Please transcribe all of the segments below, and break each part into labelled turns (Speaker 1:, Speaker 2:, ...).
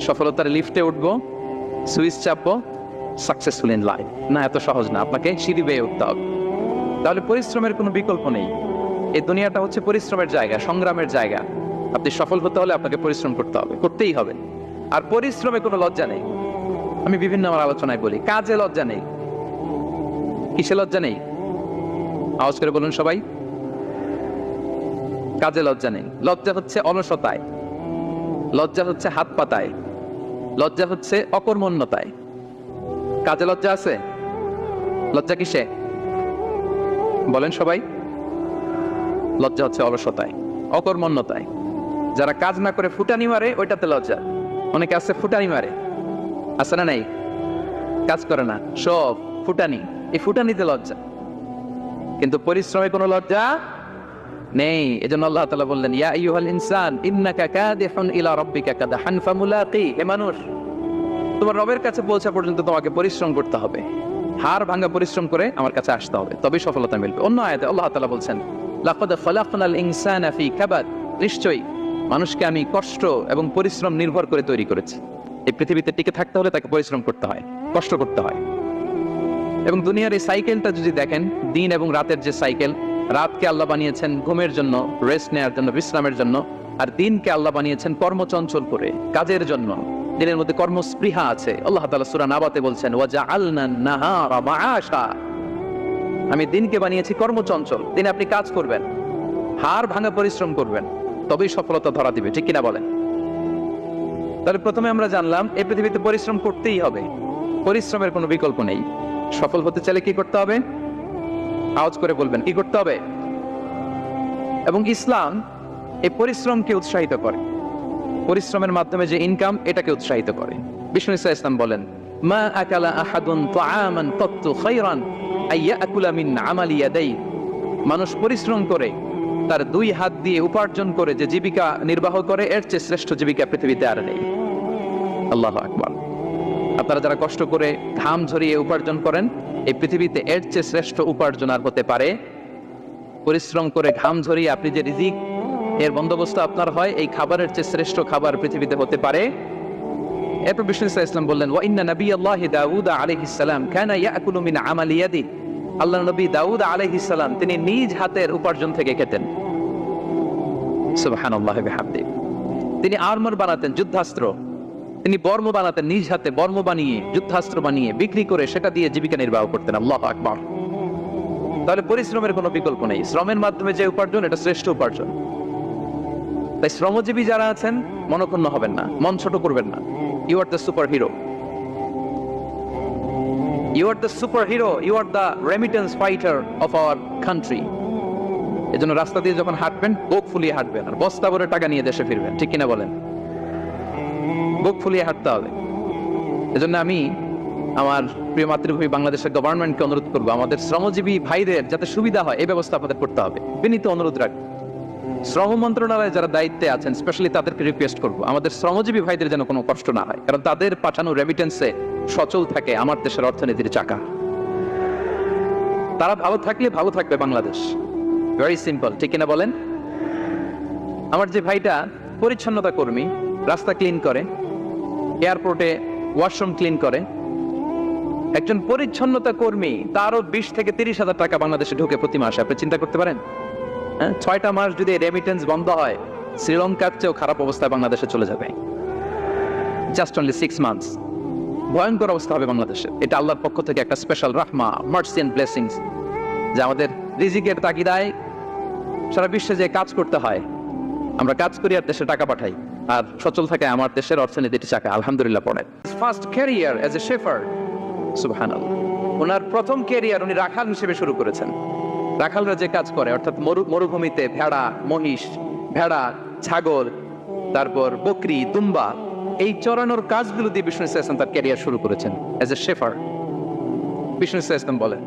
Speaker 1: সফলতার লিফটে উঠবো, সুইচ চাপবো সাকসেসফুল ইন লাইফ না, এত সহজ না, আপনাকে সিঁড়ি বেয়ে উঠতে হবে। তাহলে পরিশ্রমের কোনো বিকল্প নেই। এই দুনিয়াটা হচ্ছে পরিশ্রমের জায়গা, সংগ্রামের জায়গা। আপনি সফল হতে হলে আপনাকে পরিশ্রম করতে হবে, করতেই হবে। আর পরিশ্রমে কোনো লজ্জা নেই। আমি বিভিন্ন আমার আলোচনায় বলি, কাজে লজ্জা নেই। কিসে লজ্জা নেই? আওয়াজ করে বলুন সবাই। কাজে লজ্জা নেই। লজ্জা হচ্ছে অলসতায়। লজ্জা হচ্ছে হাত পাতায়। লজ্জা হচ্ছে অকর্মণ্যতায়। কাজে লজ্জা আছে? লজ্জা কিসে? বলেন সবাই। লজ্জা হচ্ছে অলসতায়, অকর্মণ্যতায়। যারা কাজ না করে ফুটানি মারে, ওইটাতে লজ্জা। অনেকে আছে ফুটানি মারে। আছে না নাই? কাজ করে না। সব ফুটানি। এই ফুটানিতে লজ্জা। কিন্তু পরিশ্রমে কোনো লজ্জা? নেই। এজন্য আল্লাহ তাআলা বললেন, ইয়া আইয়ুহাল ইনসান, ইন্নাকা কাদিহুন ইলা রাব্বিকা কাদহান ফামুলাকি। হে মানুষ, তোমার রবের কাছে পৌঁছা পর্যন্ত তোমাকে পরিশ্রম করতে হবে। হাড় ভাঙা পরিশ্রম করে আমার কাছে আসতে হবে। তবেই সফলতা মিলবে। অন্য আয়াতে আল্লাহ তাআলা বলছেন, লাকাদ খালাকনাল ইনসানা ফি কাবাদ। নিশ্চয়ই, মানুষকে আমি কষ্ট এবং পরিশ্রম নির্ভর করে তৈরি করেছি। এই পৃথিবীতে টিকে থাকতে হলে তাকে পরিশ্রম করতে হয়, কষ্ট করতে হয়। এবং দুনিয়ার এই সাইকেলটা যদি দেখেন, দিন এবং রাতের যে সাইকেল রাতকে আল্লাহ বানিয়েছেন ঘুমের জন্য রেস্ট নেওয়ার জন্য, বিশ্রামের জন্য, আর দিনকে আল্লাহ বানিয়েছেন কর্মচঞ্চল করে, কাজের জন্য। দিনের মধ্যে কর্মস্পৃহা আছে। আল্লাহ তাআলা সূরা নাবাতে বলছেন ওয়াজা মাআশা আমি দিনকে বানিয়েছি কর্মচঞ্চল। দিনে আপনি কাজ করবেন হার ভাঙা পরিশ্রম করবেন, তবেই সফলতা ধরা দিবে। ঠিক কিনা বলেন? তাহলে প্রথমে আমরা জানলাম, এই পৃথিবীতে পরিশ্রম করতেই হবে। পরিশ্রমের কোনো বিকল্প নেই। সফল হতে চাইলে কি করতে হবে? আওয়াজ করে বলবেন, কি করতে হবে? এবং ইসলাম এই পরিশ্রমকে উৎসাহিত করে। পরিশ্রমের মাধ্যমে যে ইনকাম এটাকে উৎসাহিত করে। বিষ্ণু ইসা ইসলাম বলেন, মা আকালা আহাদুন তাআমান খায়রান আইয়াকুলা মিন আমালি ইয়াদাই মানুষ পরিশ্রম করে, তার দুই হাত দিয়ে উপার্জন করে, যে জীবিকা নির্বাহ করে, এর চেয়ে শ্রেষ্ঠ জীবিকা পৃথিবীতে আর নেই। আল্লাহ আকবার। আপনারা যারা কষ্ট করে ঘাম ঝরিয়ে উপার্জন করেন, এই পৃথিবীতে এর চেয়ে শ্রেষ্ঠ উপার্জন আর হতে পারে। পরিশ্রম করে ঘাম ঝরিয়ে আপনি যে রিজিক, এর বন্দোবস্ত আপনার হয়, এই খাবারের চেয়ে শ্রেষ্ঠ খাবার পৃথিবীতে হতে পারে। এরপর বিষ্ণু ইসলাম ইসলাম বললেন, ওয়া ইন্না নবী আল্লাহ দাউদ আলাইহিস সালাম কানা ইয়াকুলু মিন আমালি ইয়াদি। আল্লাহ নবী দাউদ আলাইহিস সালাম, তিনি নিজ হাতের উপার্জন থেকে খেতেন। সুবহানাল্লাহ বিহামদি তিনি আর্মার বানাতেন, যুদ্ধাস্ত্র। তিনি বর্ম বানাতেন নিজ হাতে বর্ম বানিয়ে, যুদ্ধাস্ত্র বানিয়ে, বিক্রি করে সেটা দিয়ে জীবিকা নির্বাহ করতেন। আল্লাহ আকবার। তাহলে পরিশ্রমের কোনো বিকল্প নেই। শ্রমের মাধ্যমে যে উপার্জন, এটা শ্রেষ্ঠ উপার্জন। তাই শ্রমজীবী যারা আছেন, মনক্ষুণ্ণ হবেন না, মন ছোট করবেন না। You are the super hero you are the super hero you are the remittance fighter of our country এজন্য রাস্তা দিয়ে যখন হাঁটবেন, বুক ফুলিয়ে হাঁটবেন, আর বস্তা ভরে টাকা নিয়ে দেশে ফিরবেন। ঠিক কিনা বলেন? বুক ফুলিয়ে হাঁটতে হবে। এজন্য আমি আমার প্রিয় মাতৃভূমি বাংলাদেশের গভর্নমেন্টকে অনুরোধ করব, আমাদের শ্রমজীবী ভাইদের যাতে সুবিধা হয়, এই ব্যবস্থা আপনাদের করতে হবে। বিনীত অনুরোধ রাখব শ্রম মন্ত্রণালয়ে যারা দায়িত্বে আছেন স্পেশালি তাদেরকে রিকোয়েস্ট করব, আমাদের শ্রমজীবী ভাইদের যেন কোনো কষ্ট না হয়, কারণ তাদের পাঠানো রেমিটেন্সে সচল থাকে আমার দেশের অর্থনীতির চাকা। তারা ভালো থাকলে ভালো থাকবে বাংলাদেশ। ভেরি সিম্পল ঠিক কিনা বলেন? আমার যে ভাইটা, পরিচ্ছন্নতা কর্মী রাস্তা ক্লিন করে, এয়ারপোর্টে ওয়াশরুম ক্লিন করে। একজন পরিচ্ছন্নতা কর্মী তারও বিশ থেকে তিরিশ হাজার টাকা বাংলাদেশে ঢুকে প্রতি মাসে। আপনি চিন্তা করতে পারেন? হ্যাঁ? ছয়টা মাস যদি রেমিটেন্স বন্ধ হয়, শ্রীলঙ্কার চেয়েও খারাপ অবস্থায় বাংলাদেশে চলে যাবে। জাস্ট অনলি সিক্স মান্থস ভয়ঙ্কর অবস্থা হবে বাংলাদেশে। এটা আল্লাহর পক্ষ থেকে একটা স্পেশাল রাহমা মার্সি এন্ড ব্লেসিংস যে আমাদের রিজিকের তাগিদায় সারা বিশ্বে যে কাজ করতে হয়, আমরা কাজ করি আর দেশে টাকা পাঠাই। আর সচল থাকে আমার দেশের অর্থনীতিটি চাকা। আলহামদুলিল্লাহ পড়ে first career as a shepherd সুবহানাল্লাহ। ওনার প্রথম ক্যারিয়ার উনি রাখাল হিসেবে শুরু করেছেন। রাখালরা যে কাজ করে, অর্থাৎ মরু, মরুভূমিতে ভেড়া, মহিষ, ভেড়া, ছাগল, তারপর বকরি, দুম্বা, এই চড়ানোর কাজগুলো দিয়ে বিষ্ণু ইসলাম তার ক্যারিয়ার শুরু করেছেন এজ এ শেফার বিষ্ণু ইসলাম বলেন,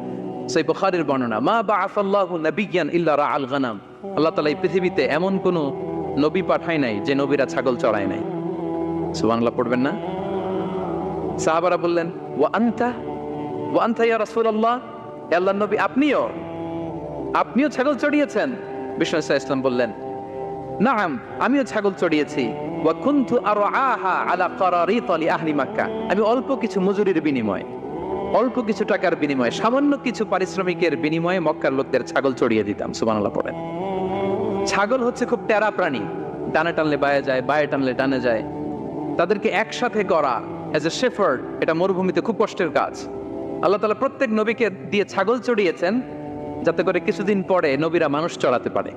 Speaker 1: সেই বুখারীর বর্ণনা, মা বাআসাল্লাহু নাবিয়ান ইল্লা রাআল গানাম। আল্লাহ তালা এই পৃথিবীতে এমন কোন নবী পাঠায় নাই, যে নবীরা ছাগল চড়ায় নাই। সুবহানাল্লাহ, পড়বেন না? সাহাবারা বললেন, ওয়া আনতা? ওয়া আনতা ইয়া রাসূলুল্লাহ? হে আল্লাহর নবী, আপনিও? আপনিও ছাগল চড়িয়েছেন? বিষ্ণু ইসলাম বললেন আমিও ছাগল চড়িয়েছি। আমি অল্প কিছু মজুরির বিনিময়ে, অল্প কিছু টাকার বিনিময়ে, সামান্য কিছু পারিশ্রমিকের বিনিময়ে মক্কার লোকদের ছাগল চড়িয়ে দিতাম। সুবহানাল্লাহ, পড়েন। ছাগল হচ্ছে খুব টেরা প্রাণী। ডানে টানলে বায়ে যায়, বায়ে টানলে ডানে যায়। তাদেরকে একসাথে করা এজ এ শেফার্ড এটা মরুভূমিতে খুব কষ্টের কাজ। আল্লাহ তালা প্রত্যেক নবীকে দিয়ে ছাগল চড়িয়েছেন, যাতে করে কিছুদিন পরে নবীরা মানুষ চড়াতে পারে।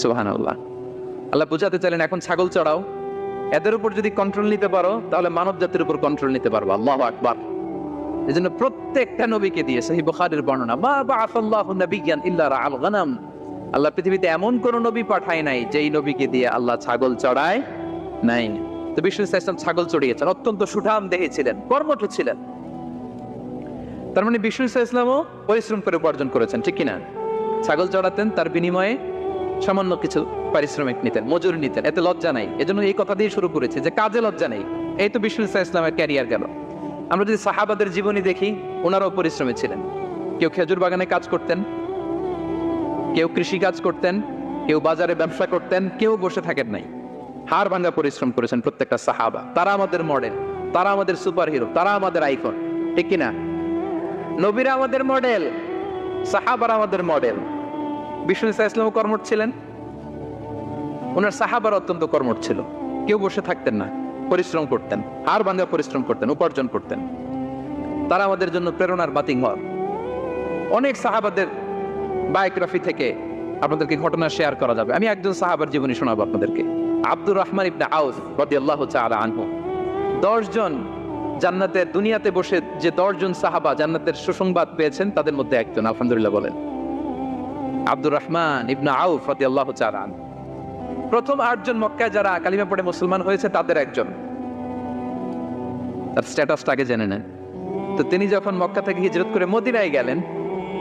Speaker 1: সুবাহান আল্লাহ আল্লাহ বুঝাতে চাইলেন, এখন ছাগল চড়াও। এদের উপর যদি কন্ট্রোল নিতে পারো, তাহলে মানব জাতির উপর কন্ট্রোল নিতে পারব। আল্লাহ আকবার। এই জন্য প্রত্যেকটা নবীকে দিয়ে বুখারের বর্ণনা, মা বাআসাল্লাহু নাবিয়ান ইল্লা রাআল গানাম। আল্লাহ পৃথিবীতে এমন কোন নবী পাঠায় নাই যেই নবীকে দিয়ে আল্লাহ ছাগল চড়ায় নাই। তো বিষ্ণু ইসলাম ছাগল চড়িয়েছেন, অত্যন্ত সুঠাম দেহে ছিলেন, কর্মঠ ছিলেন। তার মানে বিষ্ণু ইসলামও পরিশ্রম করে উপার্জন করেছেন, ঠিক কিনা? ছাগল চড়াতেন, তার বিনিময়ে সামান্য কিছু পারিশ্রমিক নিতেন, মজুরি নিতেন, এতে লজ্জা নাই। এজন্য এই কথা দিয়ে শুরু করেছে যে কাজে লজ্জা নেই। এই তো বিষ্ণু ইসলামের ক্যারিয়ার গেল। আমরা যদি সাহাবাদের জীবনী দেখি ওনারাও পরিশ্রমী ছিলেন। কেউ খেজুর বাগানে কাজ করতেন কেউ কৃষি কাজ করতেন, কেউ বাজারে ব্যবসা করতেন, কেউ বসে থাকেন নাই। হার ভাঙ্গা পরিশ্রম করেছেন প্রত্যেকটা সাহাবা। তারা আমাদের মডেল তারা আমাদের সুপার হিরো তারা আমাদের আইকন ঠিক কিনা? নবীরা আমাদের মডেল সাহাবার আমাদের মডেল বিষ্ণু ইসলাম কর্মঠ ছিলেন। ওনার সাহাবার অত্যন্ত কর্মঠ ছিল। কেউ বসে থাকতেন না, পরিশ্রম করতেন হার ভাঙ্গা পরিশ্রম করতেন, উপার্জন করতেন। তারা আমাদের জন্য প্রেরণার বাতিং হন অনেক সাহাবাদের বায়োগ্রাফি থেকে আপনাদেরকে ঘটনা শেয়ার করা যাবে। আমি একজন সাহাবার জীবনী শোনাবো আপনাদেরকে। আব্দুর রহমান ইবনে আউস রাদিয়াল্লাহু তাআলা আনহু। 10 জন জান্নাতের দুনিয়াতে বসে যে 10 জন সাহাবা জান্নাতের সুসংবাদ পেয়েছেন, তাদের মধ্যে একজন, আলহামদুলিল্লাহ বলেন। আব্দুর রহমান ইবনে রাদিয়াল্লাহু তাআলা আনহু। প্রথম আটজন মক্কায় যারা কালিমা পড়ে মুসলমান হয়েছে, তাদের একজন। তার স্ট্যাটাসটা আগে জেনে নেন। তো তিনি যখন মক্কা থেকে হিজরত করে মদিনায় গেলেন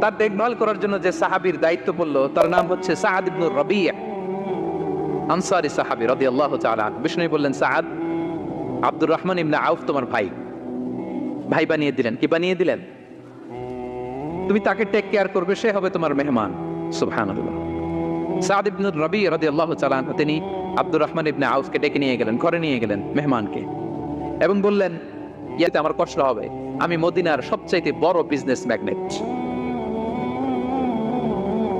Speaker 1: তার দেখভাল করার জন্য যে সাহাবীর দায়িত্ব পড়ল, তার নাম হচ্ছে সাআদ ইবনুর আনসারি সাহাবী তাআলা আনহু। বিষ্ণু বললেন সাআদ আব্দুর রহমান ইবনে আউফ তোমার ভাই। ভাই বানিয়ে দিলেন। কি বানিয়ে দিলেন? তুমি তাকে টেক কেয়ার করবে, সে হবে তোমার মেহমান। সুবহানাল্লাহ। সাদ ইবনুর রবি রাদিয়াল্লাহু তাআলা আনহু, তিনি আব্দুর রহমান ইবনে আউফকে ডেকে নিয়ে গেলেন, ঘরে নিয়ে গেলেন মেহমানকে এবং বললেন, ইয়াতে আমার কষ্ট হবে। আমি মদিনার সবচাইতে বড় বিজনেস ম্যাগনেট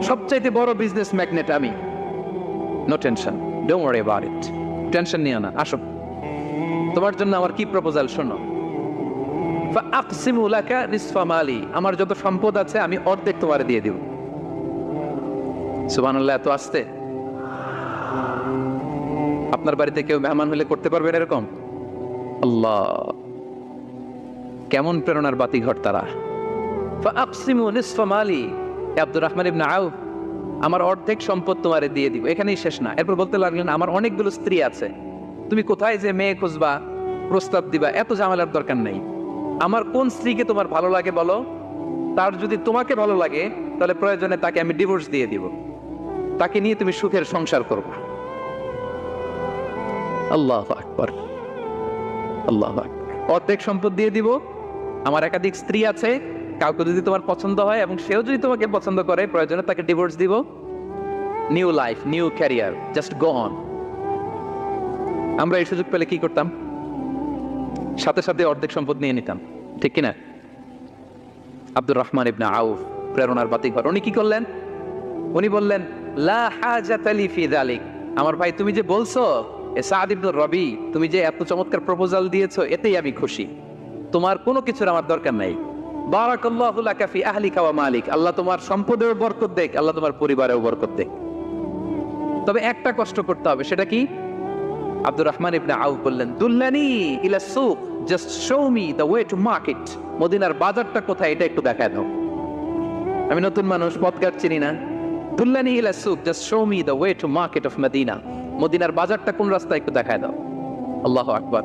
Speaker 1: সবচাইতে বড় বিজনেস ম্যাগনেট আমি। No tension don't worry about it tension নিও না, আসো। তোমার জন্য আমার কি প্রপোজাল শোনো। ফাআকসিমু লাকা নিসফা মালি, আমার যত সম্পদ আছে, আমি অর্ধেক তোমারে দিয়ে দিব। সুবহানাল্লাহ, এত আসতে? আপনার বাড়িতে কেউ মেহমান হলে করতে পারবেন এরকম? আল্লাহ। কেমন প্রেরণার বাতি ঘর তারা। ফাআকসিমু নিসফা মালি আব্দুর রহমান ইবনে আউফ, আমার অর্ধেক সম্পদ তোমারে দিয়ে দিব। এখানেই শেষ না। এরপর বলতে লাগলেন, আমার অনেকগুলো স্ত্রী আছে। তুমি কোথায় যে মেয়ে খুঁজবা, প্রস্তাব দিবা, এত ঝামেলার দরকার নেই। আমার কোন স্ত্রীকে তোমার ভালো লাগে বলো? তার যদি তোমাকে ভালো লাগে, তাহলে প্রয়োজনে তাকে আমি ডিভোর্স দিয়ে দিব। তাকে নিয়ে তুমি সুখের সংসার করবা। আল্লাহ আকবর। আল্লাহ অর্ধেক সম্পদ দিয়ে দিব। আমার একাধিক স্ত্রী আছে। কাউকে যদি তোমার পছন্দ হয় এবং সেও যদি তোমাকে পছন্দ করে, প্রয়োজনে তাকে ডিভোর্স দিব। New life new career just go on আমরা এই সুযোগ পেলে কি করতাম? সাথে সাথে অর্ধেক সম্পদ নিয়ে নিতাম, ঠিক কিনা? আব্দুর রহমান ইবনে আউফ, প্রেরণার বাতিঘর। উনি কি করলেন? উনি বললেন, লা হাজাত আলি ফি যালিক। আমার ভাই, তুমি যে বলছো, এ সাদ রবি, তুমি যে এত চমৎকার প্রপোজাল দিয়েছ, এতেই আমি খুশি। তোমার কোনো কিছুর আমার দরকার নাই। বারাকাল্লাহু লাকা আহলিকা ওয়া মালিক। আল্লাহ তোমার সম্পদের বরকত দেখ, আল্লাহ তোমার পরিবারেও বরকত দেখ। তবে একটা কষ্ট করতে হবে, সেটা কি? আব্দুর রহমান ইবনে আউফ বললেন, দুল্লানি ইলা সুক just show me the way to market মদিনার বাজারটা কোথায়, এটা একটু দেখায় দাও। আমি নতুন মানুষ পথঘাট চিনি না। দুল্লানি ইলা সুক just show me the way to market of Medina মদিনার বাজারটা কোন রাস্তায়, একটু দেখায় দাও। আল্লাহ আকবার।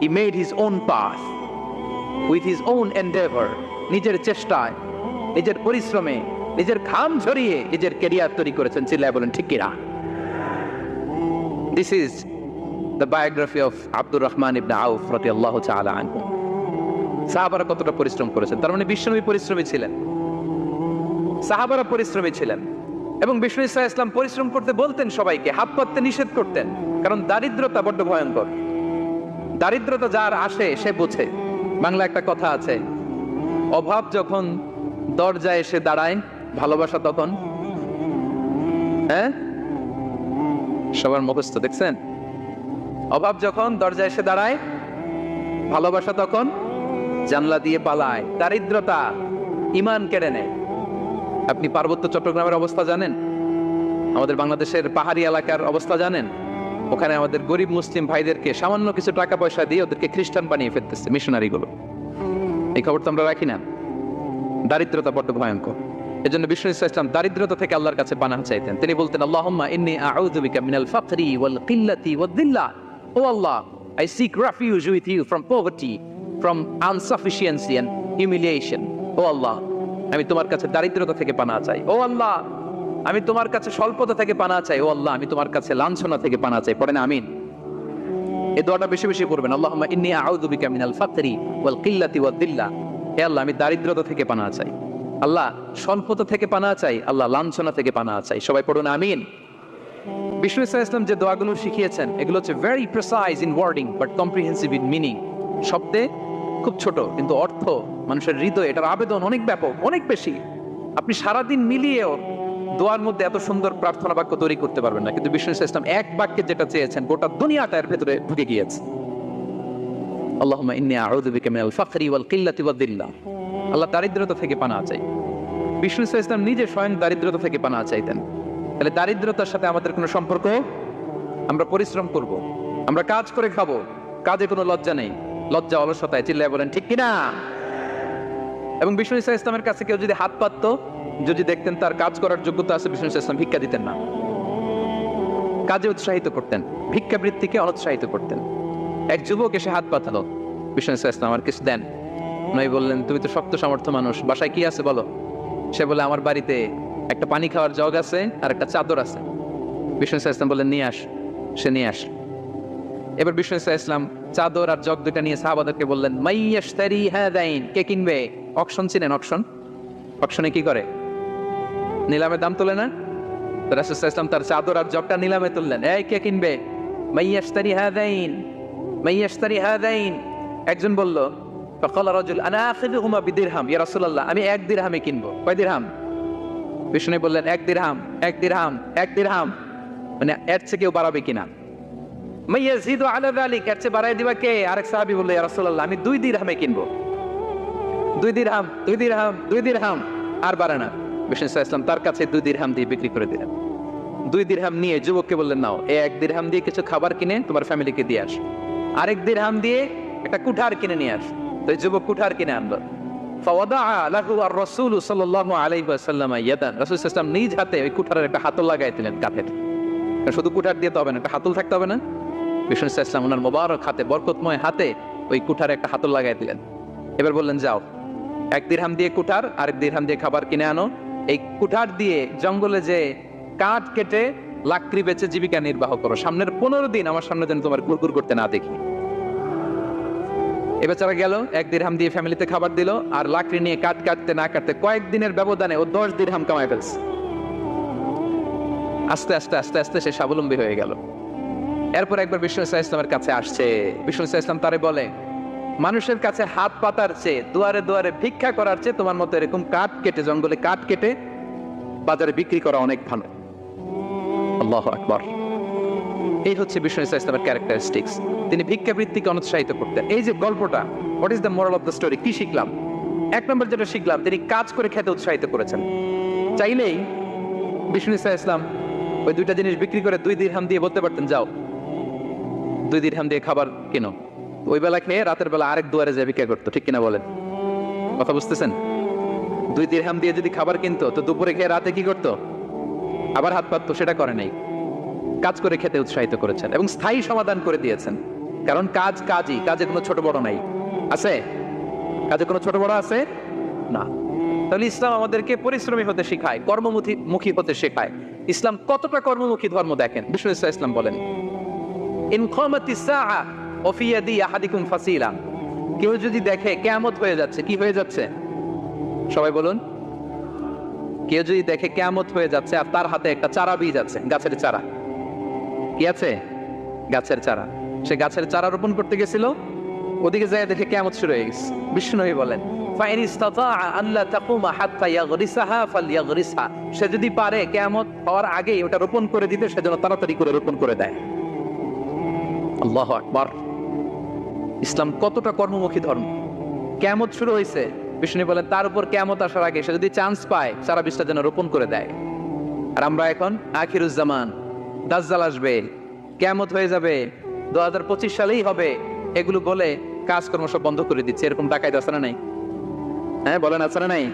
Speaker 1: he made his own path with his own endeavour নিজের চেষ্টায়, নিজের পরিশ্রমে, নিজের ঘাম ঝরিয়ে নিজের ক্যারিয়ার তৈরি করেছেন। চিল্লায় বলেন, ঠিক কিনা? This is the biography of Abdur Rahman ibn Auf রাদিয়াল্লাহু তাআলা আনহু সাহাবারা কতটা পরিশ্রম করেছেন? তার মানে বিশ্বনবী পরিশ্রমী ছিলেন। সাহাবারা পরিশ্রমী ছিলেন। এবং বিষ্ণু ইসা ইসলাম পরিশ্রম করতে বলতেন সবাইকে, হাত পাততে নিষেধ করতেন। কারণ দারিদ্রতা বড্ড ভয়ঙ্কর। দারিদ্রতা যার আসে, সে বুঝে। বাংলা একটা কথা আছে, অভাব যখন দরজায় এসে দাঁড়ায়, ভালোবাসা তখন হ্যাঁ? সবার মুখস্থ, দেখছেন? অভাব যখন দরজায় এসে দাঁড়ায়, ভালোবাসা তখন জানলা দিয়ে পালায়। দারিদ্রতা ইমান কেড়ে নেয়। আপনি পার্বত্য চট্টগ্রামের অবস্থা জানেন? আমাদের বাংলাদেশের পাহাড়ি এলাকার অবস্থা জানেন? ওখানে আমাদের গরিব মুসলিম ভাইদেরকে সামান্য কিছু টাকা পয়সা দিয়ে ওদেরকে খ্রিস্টান বানিয়ে ফেলতেছে মিশনারিগুলো এই খবর তো আমরা রাখি না। দারিদ্রতা বড্ড ভয়ঙ্কর। এজন্য বিষ্ণু ইসা ইসলাম দারিদ্রতা থেকে আল্লাহর কাছে পানাহ চাইতেন। তিনি বলতেন, আল্লাহুম্মা ইন্নী মিনাল ফাকরি ওয়াল কিল্লাতি ওয়াদ দিল্লা। O Allah I seek refuge with you from poverty from insufficiency and humiliation O Allah, আমি তোমার কাছে দারিদ্রতা থেকে পানা চাই। ও আল্লাহ আমি তোমার কাছে স্বল্পতা থেকে পানা চাই। ও আল্লাহ, আমি তোমার কাছে লাঞ্ছনা থেকে পানা চাই। পড়েন আমিন। এই দোয়াটা বেশি বেশি পড়বেন আল্লাহুম্মা ইন্নী আউযু বিকা মিনাল ফাকরি ওয়াল কিল্লাতি ওয়াদ দিল্লা। হে আল্লাহ, আমি দারিদ্রতা থেকে পানা চাই। আল্লাহ, স্বল্পতা থেকে পানা চাই। আল্লাহ, লাঞ্ছনা থেকে পানা চাই। সবাই পড়ুন, আমিন। বিষ্ণু ইসা ইসলাম যে দোয়াগুলো শিখিয়েছেন, এগুলো হচ্ছে very precise in wording but comprehensive in meaning শব্দে খুব ছোট, কিন্তু অর্থ, মানুষের হৃদয়, এটার আবেদন অনেক ব্যাপক, অনেক বেশি। আপনি সারাদিন মিলিয়েও দোয়ার মধ্যে এত সুন্দর প্রার্থনা বাক্য তৈরি করতে পারবেন না, কিন্তু বিষ্ণু ইসলাম এক বাক্যে যেটা চেয়েছেন, গোটা দুনিয়াটা এর ভেতরে ঢুকে গিয়েছে। আউযু বিকা মিনাল ফাকরি ওয়াল কিল্লাতি ওয়াদ আল্লাহ দারিদ্রতা থেকে পানা চাই। ইসলাম নিজে স্বয়ং দারিদ্রতা থেকে পানা চাইতেন। তাহলে দারিদ্রতার সাথে আমাদের কোনো সম্পর্ক? আমরা পরিশ্রম করব, আমরা কাজ করে খাব, কাজে কোনো লজ্জা নেই। লজ্জা অলসতায় চিল্লায় বলেন, ঠিক কিনা? এবং বিষ্ণু ইসা ইসলামের কাছে কেউ যদি হাত পাতত যদি দেখতেন তার কাজ করার যোগ্যতা আছে বিষ্ণু ইসলাম, ভিক্ষা দিতেন না। কাজে উৎসাহিত করতেন, ভিক্ষাবৃত্তিকে অনুৎসাহিত করতেন। এক যুবক এসে হাত পাতালো। বিষ্ণু ইসলাম, আমার কিছু দেন। নই বললেন, তুমি তো শক্ত সামর্থ্য মানুষ, বাসায় কি আছে বলো? সে বলে, আমার বাড়িতে একটা পানি খাওয়ার জগ আছে আর একটা চাদর আছে। বিষ্ণু ইসা ইসলাম বললেন, নিয়ে আস। সে নিয়ে আস এবার বিষ্ণু ইসা ইসলাম চাদর আর জগ দুটা নিয়ে সাহাবাদেরকে বললেন, মাইয়াশতারি হ্যাঁ দাইন কে কিনবে? অকশন চিনেন, অকশন? অকশনে কি করে? নিলামে দাম তোলে না রাসুল ইসলাম তার চাদর আর জবটা নিলামে তুললেন। এই কে কিনবে? মাইয়াস্তারি হাদাইন। মাইয়াস্তারি হাদাইন। একজন বলল, ফকল রাজুল, আনা আখিদু হুমা বিদিরহাম? ইয়া রাসূলুল্লাহ, আমি এক দিরহামে কিনবো। কয় দিরহাম? বিষ্ণু বললেন, এক দিরহাম এক দিরহাম এক দিরহাম। মানে এর চেয়ে কেউ বাড়াবে কিনা? মাইয়াজিদু আলা যালিক, এর চেয়ে বাড়াই দিবা কে? আরেক সাহাবী বলল, ইয়া রাসূলুল্লাহ, আমি দুই দিরহামে কিনবো। দুই দিরহাম দুই দিরহাম দুই দিরহাম। আর বাড়ে না। ইসলাম তার কাছে দুই দিরহাম দিয়ে বিক্রি করে দিলেন। দুই দিরহাম নিয়ে যুবককে বললেন, নাও এই এক দিরহাম দিয়ে কিছু খাবার কিনে তোমার ফ্যামিলিকে দিয়ে আস। আরেক দিরহাম দিয়ে একটা কুঠার কিনে নিয়ে আস। তো যুবক কুঠার কিনে আনলো। লাগাই দিলেন শুধু কুঠার দিয়ে না, একটা থাকতে হবে না। মোবারক হাতে, বরকতময় হাতে ওই কুঠারে একটা হাতল লাগাই দিলেন। এবার বললেন, যাও, এক দিয়ে দিয়ে খাবার কিনে আনো। এই কুঠার দিয়ে জঙ্গলে যে কাঠ কেটে লাকড়ি বেচে জীবিকা নির্বাহ করো, সামনের পনেরো দিন আমার সামনে যেন তোমার গুড়গুড় করতে না দেখি। এ বেচারা গেল, এক দিরহাম দিয়ে ফ্যামিলিতে খাবার দিল, আর লাকড়ি নিয়ে কাট কাটতে না কাটতে কয়েকদিনের ব্যবধানে ও দশ দিরহাম কামায় ফেলছে। আস্তে আস্তে আস্তে আস্তে সে স্বাবলম্বী হয়ে গেল। এরপর একবার বিষ্ণু ইসলাম ইসলামের কাছে আসছে। ইসলাম ইসলাম তারে বলে মানুষের কাছে হাত পাতার চেয়ে দুয়ারে দুয়ারে ভিক্ষা করার চেয়ে তোমার মতো এরকম কাঠ কেটে, জঙ্গলে কাঠ কেটে বাজারে বিক্রি করা অনেক ভালো। আল্লাহ আকবর। এই হচ্ছে বিষ্ণু ইসলাম ইসলামের ক্যারেক্টারিস্টিক্স তিনি ভিক্ষাবৃত্তিকে অনুৎসাহিত করতেন। এই যে গল্পটা what is the moral of the story কি শিখলাম? এক নম্বর যেটা শিখলাম, তিনি কাজ করে খেতে উৎসাহিত করেছেন। চাইলেই বিষ্ণু ইসা ইসলাম ওই দুইটা জিনিস বিক্রি করে দুই দিরহাম দিয়ে বলতে পারতেন, যাও, দুই দিরহাম দিয়ে খাবার কেনো। ওই বেলা খেয়ে রাতের বেলা আরেক দুয়ারে যায় ভিক্ষা করতো, ঠিক কিনা বলেন? কথা বুঝতেছেন? দুই দিরহাম দিয়ে যদি খাবার কিনতো, তো দুপুরে খেয়ে রাতে কি করতো? আবার হাত পাততো, সেটা করে নাই। কাজ করে খেতে উৎসাহিত করেছেন এবং স্থায়ী সমাধান করে দিয়েছেন। কারণ কাজ কাজই, কাজে কোনো ছোট বড় নাই। আছে? কাজে কোনো ছোট বড় আছে? না। তাহলে ইসলাম আমাদেরকে পরিশ্রমী হতে শেখায়, কর্মমুখী, মুখী হতে শেখায়। ইসলাম কতটা কর্মমুখী ধর্ম দেখেন? বিষ্ণু ইসলাম বলেন, ইন খামাতি কেউ যদি দেখে হয়ে যাচ্ছে, কি হয়ে যাচ্ছে? সবাই বলুন। কেউ যদি দেখে হয়ে যাচ্ছে আর তার হাতে একটা চারা বীজ আছে, গাছের চারা। কি আছে? গাছের চারা। সে গাছের চারা রোপণ করতে গেছিল। ওদিকে যায় দেখে কেমন শুরু হয়ে গেছে। বিষ্ণুই বলেন সে যদি পারে কেমত হওয়ার আগে ওটা রোপণ করে দিতে, সেজন্য তাড়াতাড়ি করে রোপণ করে দেয়। আল্লাহ আকবর। ইসলাম কতটা কর্মমুখী ধর্ম? কেমত শুরু হয়েছে। বিষ্ণু বলেন তার উপর কেয়ামত আসার আগে সে যদি চান্স পায়, সারা বিশ্বের যেন রোপণ করে দেয়। আর আমরা এখন আখিরুজ্জামান দাজ্জাল আসবে কেমত হয়ে যাবে দু হাজার পঁচিশ সালেই হবে। এগুলো বলে কাজকর্ম সব বন্ধ করে দিচ্ছে। এরকম ডাকাইতে আছে না নাই? হ্যাঁ বলেন আছে না নাই?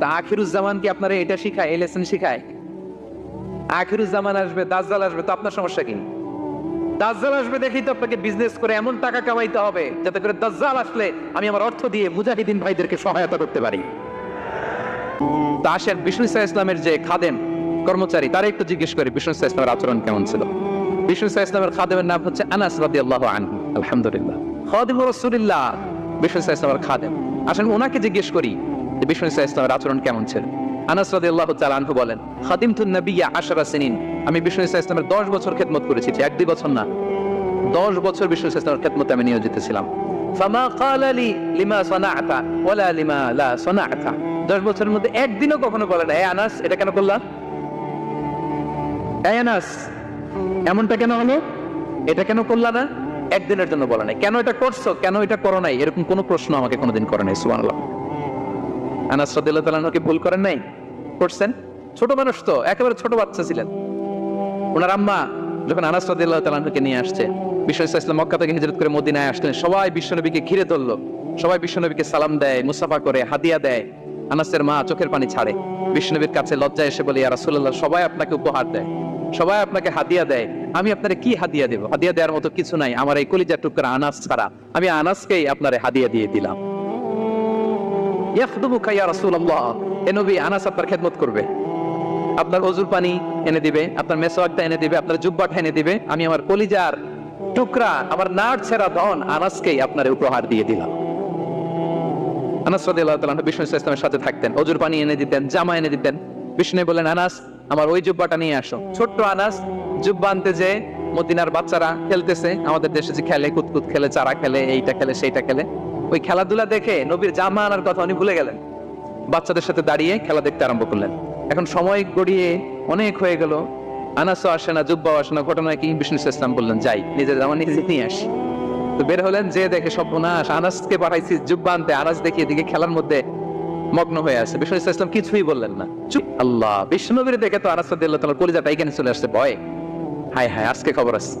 Speaker 1: তা আখিরুজ্জামান কি আপনারা এটা শিখায়, এই লেসন শিখায়? আখিরুজ্জামান আসবে, দাজ্জাল আসবে, তো আপনার সমস্যা কি? দাজ্জাল আসবে দেখেই তো আপনাকে বিজনেস করে এমন টাকা কামাইতে হবে, যাতে করে দাজ্জাল আসলে আমি আমার অর্থ দিয়ে মুজাহিদিন ভাইদেরকে সহায়তা করতে পারি। ইসলামের যে খাদেম কর্মচারী, তারা একটু জিজ্ঞেস করে, বিষ্ণু ইসা ইসলামের আচরণ কেমন ছিল? বিষ্ণু ইসা ইসলামের খাদেমের নাম হচ্ছে আনাস রাদি আল্লাহ আলহামদুলিল্লাহ। খাদিম রসুলিল্লাহ, বিষ্ণু ইসা ইসলামের খাদেম। ওনাকে জিজ্ঞেস করি যে বিষ্ণু ইসা ইসলামের আচরণ কেমন ছিল? আনাস রাদি আল্লাহ বলেন খাদিম নবিয়া আশারা সিনিন। আমি বিষ্ণু ইসা ইসলামের দশ বছর খেদমত করেছি এক দুই বছর না। দশ বছর বিষ্ণু ইসা ইসলামের খেদমতে আমি নিয়োজিত ছিলাম। দশ বছরের মধ্যে একদিনও কখনো বলে না আনাস, এটা কেন করলাম? আনাস, এমনটা কেন হলো? এটা কেন করলা না? একদিনের জন্য বলে নাই। কেন এটা করছ? কেন এটা করো নাই? এরকম কোনো প্রশ্ন আমাকে কোনোদিন করে নাই, সুবহানাল্লাহ। আনাস রাদিয়াল্লাহু তাআলা ভুল করেন নাই? করছেন? ছোট মানুষ তো, একেবারে ছোট বাচ্চা ছিলেন। ওনার আম্মা যখন আনাস রাদিয়াল্লাহু তাআলাকে নিয়ে আসছে, বিশ্ব ইসলাম মক্কা থেকে হিজরত করে মদিনায় আসলেন। সবাই বিশ্বনবীকে ঘিরে ধরলো। সবাই বিশ্বনবীকে সালাম দেয়, মুসাফা করে, হাদিয়া দেয়। আনাসের মা চোখের পানি ছাড়ে। বিষ্ণুনবীর কাছে লজ্জা এসে বলে, ইয়া রাসূলুল্লাহ, সবাই আপনাকে উপহার দেয়। সবাই আপনাকে হাদিয়া দেয়। আমি আপনারে কি হাদিয়া দেব? হাদিয়া দেওয়ার মতো কিছু নাই। আমার এই কলিজা টুকরা আনাস ছাড়া। আমি আনাসকেই আপনারে হাদিয়া দিয়ে দিলাম। ইয়াখদুমুকা ইয়া রাসূলুল্লাহ। এ নবী আনাস আপনার খেদমত করবে। আপনার অজুর পানি এনে দিবে, আপনার মেসওয়াকটা এনে দিবে, আপনার জুব্বাটা এনে দিবে। আমি আমার কলিজার টুকরা, আমার নাট ছেড়া ধন আনাসকেই আপনার উপহার দিয়ে দিলাম। আনতে মদিনার বাচ্চারা খেলতেছে, আমাদের দেশে খেলে, চারা খেলে, এইটা খেলে, সেইটা খেলে। ওই খেলাধুলা দেখে নবীর জামা আনার কথা উনি ভুলে গেলেন। বাচ্চাদের সাথে দাঁড়িয়ে খেলা দেখতে আরম্ভ করলেন। এখন সময় গড়িয়ে অনেক হয়ে গেল। আনাসও আসে না, জুব্বাও আসে না ঘটনায় কি? বিষ্ণু ইসলাম বললেন, যাই, নিজের জামা নিজে নিয়ে আসি। তো বের হলেন, যে দেখে সর্বনাশ, আনাসকে পাঠাইছি, জুব্বা আনতে, আনাস দেখি এদিকে খেলার মধ্যে মগ্ন হয়ে আছে। বিষ্ণু ইসলাম কিছুই বললেন না। চুপ, আল্লাহ বিষ্ণুবীর দেখে তো আনাস রাদিয়াল্লাহু তাআলা কলিজাটা এখানে চলে আসছে, ভয়। হাই হাই আজকে খবর আছে।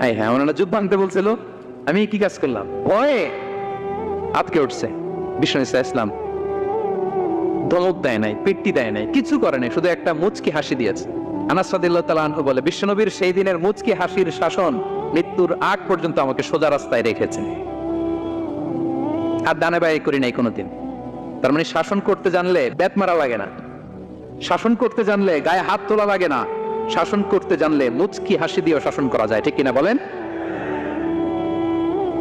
Speaker 1: হাই হ্যাঁ ওনারা যুদ্ধ আনতে বলছিল, আমি কি কাজ করলাম? ভয়ে আটকে উঠছে বিষ্ণু ইসলাম। ধমক দেয় নাই, পেট্টি দেয় নাই, কিছু করে নাই, শুধু একটা মুচকি হাসি দিয়েছে। আনাস রাদিয়াল্লাহু বলে, বিশ্বনবীর সেই দিনের মুচকি হাসির শাসন মৃত্যুর আগ পর্যন্ত আমাকে সোজা রাস্তায় রেখেছে। আর দানে ব্যয় করি নাই কোনোদিন। তার মানে শাসন করতে জানলে ব্যাত মারা লাগে না। শাসন করতে জানলে গায়ে হাত তোলা লাগে না। শাসন করতে জানলে মুচকি হাসি দিয়েও শাসন করা যায়, ঠিক কিনা বলেন?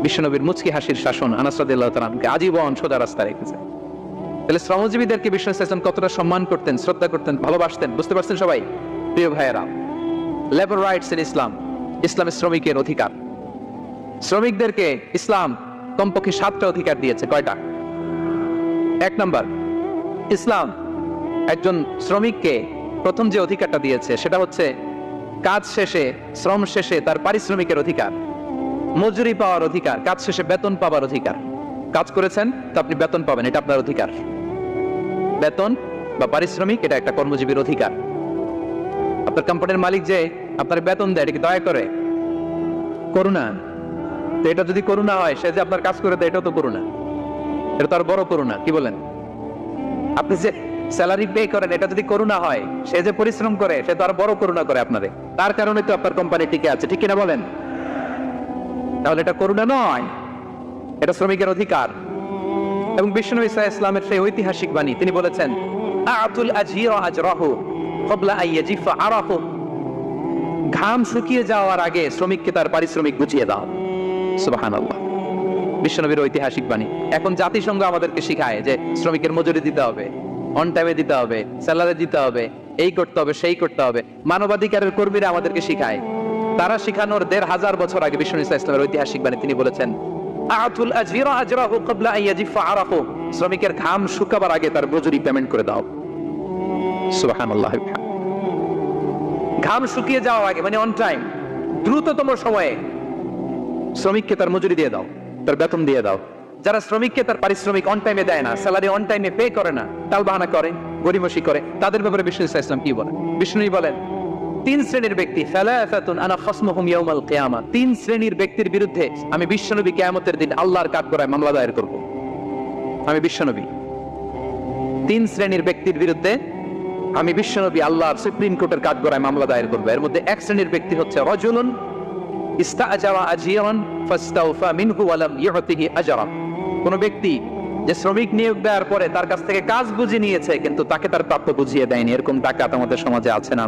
Speaker 1: বিশ্বনবীর মুচকি হাসির শাসন আনাস রাদিয়াল্লাহু আজীবন সোজা রাস্তায় রেখেছে। তাহলে শ্রমজীবীদেরকে বিশ্ব ইসলাম কতটা সম্মান করতেন, শ্রদ্ধা করতেন, ভালোবাসতেন, বুঝতে পারছেন সবাই? প্রিয় ভাইয়েরা লেবার রাইটস ইন ইসলাম ইসলামের শ্রমিকের অধিকার। শ্রমিকদেরকে ইসলাম কমপক্ষে সাতটা অধিকার দিয়েছে, কয়টা? এক নম্বর, ইসলাম একজন শ্রমিককে প্রথম যে অধিকারটা দিয়েছে, সেটা হচ্ছে কাজ শেষে, শ্রম শেষে তার পারিশ্রমিকের অধিকার, মজুরি পাওয়ার অধিকার, কাজ শেষে বেতন পাওয়ার অধিকার। কাজ করেছেন, তো আপনি বেতন পাবেন, এটা আপনার অধিকার। বেতন বা পারিশ্রমিক, এটা একটা কর্মজীবীর অধিকার। আপনার কোম্পানির মালিক যে আপনার বেতন দেয়, এটা কি দয়া করে? করুণা। তো এটা যদি করুণা হয়, সে যে আপনার কাজ করে দেয়, এটাও তো করুণা। এটা তো আর বড় করুণা, কি বলেন? আপনি যে স্যালারি পে করেন, এটা যদি করুণা হয়, সে যে পরিশ্রম করে, সে তো আর বড় করুণা করে আপনারে। তার কারণে তো আপনার কোম্পানি টিকে আছে, ঠিক কিনা বলেন? তাহলে এটা করুণা নয়। এটা শ্রমিকের অধিকার। এবং বিষ্ণু ইসা ইসলামের সেই ঐতিহাসিক বাণী। তিনি বলেছেন আতুল ঘাম শুকিয়ে যাওয়ার আগে শ্রমিককে তার পারিশ্রমিক বুঝিয়ে দাও। সুবহানাল্লাহ। বিশ্বনবীর ঐতিহাসিক বাণী। এখন জাতিসংঘ আমাদেরকে শিখায় যে শ্রমিকের মজুরি দিতে হবে অন টাইমে দিতে হবে স্যালারি দিতে হবে, এই করতে হবে, সেই করতে হবে। মানবাধিকারের কর্মীরা আমাদেরকে শিখায়। তারা শিখানোর দেড় হাজার বছর আগে বিষ্ণু ইসা ইসলামের ঐতিহাসিক বাণী। তিনি বলেছেন আতুল আজরা আজরাহু ক্বাবলা আন ইয়াজিফা আরাহু শ্রমিকের ঘাম শুকাবার আগে তার মজুরি পেমেন্ট করে দাও। সুবহানাল্লাহ। ঘাম শুকিয়ে যাওয়ার আগে মানে অন টাইম দ্রুততম সময়ে শ্রমিককে তার মজুরি দিয়ে দাও, তার বেতন দিয়ে দাও। যারা শ্রমিককে তার পারিশ্রমিক অন টাইমে দেয় না স্যালারি অন টাইমে পে করে না তাল বাহানা করে গরিমসি করে, তাদের ব্যাপারে বিষ্ণু ইসা ইসলাম কি বলেন? বিষ্ণুই বলেন তিন শ্রেণির ব্যক্তি তিন শ্রেণির ব্যক্তির বিরুদ্ধে আমি বিশ্বনবী কিয়ামতের দিন আল্লাহর কাঠগড়ায় মামলা দায়ের করব। আমি বিশ্বনবী। তিন শ্রেণির ব্যক্তির বিরুদ্ধে আমি বিশ্বনবী আল্লাহর সুপ্রিম কোর্টের কাঠগড়ায় মামলা দায়ের করব। এর মধ্যে এক শ্রেণির ব্যক্তি হচ্ছে রজুলুন কোন ব্যক্তি যে শ্রমিক নিয়োগ দেওয়ার পরে তার কাছ থেকে কাজ বুঝে নিয়েছে, কিন্তু তাকে তার প্রাপ্য বুঝিয়ে দেয়নি। এরকম টাকা আমাদের সমাজে আছে না?